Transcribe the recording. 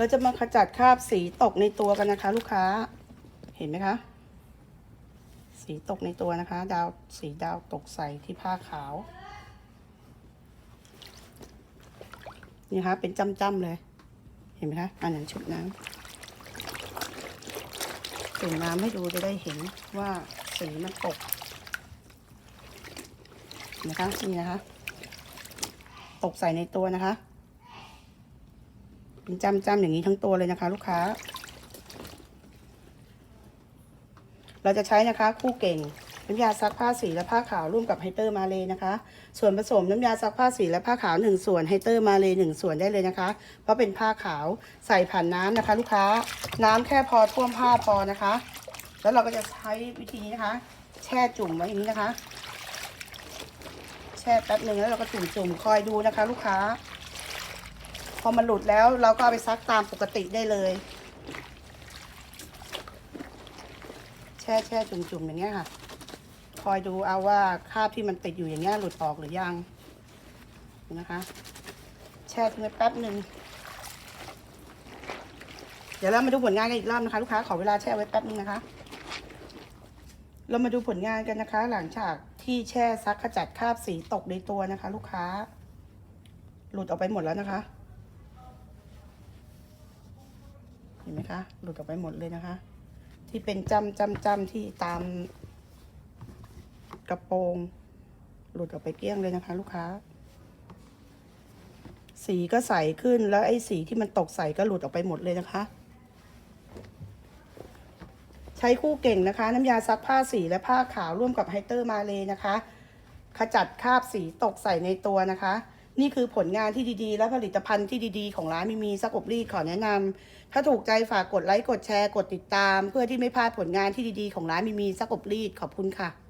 เราจะมาขจัดคราบสีตกในตัวกันนะคะ ลูกค้า เห็นไหมคะ สีตกในตัวนะคะ ดาวสีดาวตกใส่ที่ผ้าขาว นี่คะเป็นจ้ำๆเลย เห็นไหมคะ อันนั้นชุบน้ำจุ่มน้ำให้ดูจะได้เห็นว่าสีมันตกนะคะนี่นะคะ ตกใส่ในตัวนะคะ เป็นจ้ำๆอย่างนี้ทั้งตัวเลยนะคะ ลูกค้า เราจะใช้นะคะ คู่เก่งน้ำยาซักผ้าสีและผ้าขาวร่วมกับไฮเตอร์มาเลยนะคะ ส่วนผสมน้ำยาซักผ้าสีและผ้าขาว 1 ส่วนไฮเตอร์มาเลย1ส่วนได้เลยนะคะ เพราะเป็นผ้าขาวใส่ผ่านน้ำนะคะ ลูกค้า น้ำแค่พอท่วมผ้าพอนะคะ แล้วเราก็จะใช้วิธีนี้นะคะ แช่จุ่มไว้อย่างนี้นะคะ แช่แป๊บหนึ่งแล้วเราก็จุ่มจุ่มๆคอยดูนะคะ ลูกค้า พอมันหลุดแล้วเราก็เอาไปซักตามปกติได้เลย แช่แช่จุ่มจุ่มๆอย่างเงี้ยค่ะ คอยดูเอาว่าคราบที่มันติดอยู่อย่างเงี้ยหลุดออกหรือยังนะคะ แช่ทิ้งไว้แป๊บหนึ่งเดี๋ยวเรามาดูผลงานกันอีกรอบนะคะ ลูกค้าขอเวลาแช่ไว้แป๊บนึงนะคะ เรามาดูผลงานกันนะคะ หลังจากที่แช่ซักขจัดคราบสีตกในตัวนะคะ ลูกค้า หลุดออกไปหมดแล้วนะคะ เห็นไหมคะหลุดออกไปหมดเลยนะคะ ที่เป็นจำจำจำที่ตามกระโปรง หลุดออกไปเกลี้ยงเลยนะคะ ลูกค้า สีก็ใสขึ้นแล้วไอ้สีที่มันตกใสก็หลุดออกไปหมดเลยนะคะ ใช้คู่เก่งนะคะ น้ำยาซักผ้าสีและผ้าขาวร่วมกับไฮเตอร์มาเลยนะคะ ขจัดคราบสีตกใส่ในตัวนะคะ นี่คือผลงานที่ดีๆ และผลิตภัณฑ์ที่ดีๆ ของร้านมีมีซักอบรีดขอแนะนำถ้าถูกใจฝากกดไลค์กดแชร์กดติดตาม เพื่อที่ไม่พลาดผลงานที่ดีๆ ของร้านมีมีซักอบรีดขอบคุณค่ะ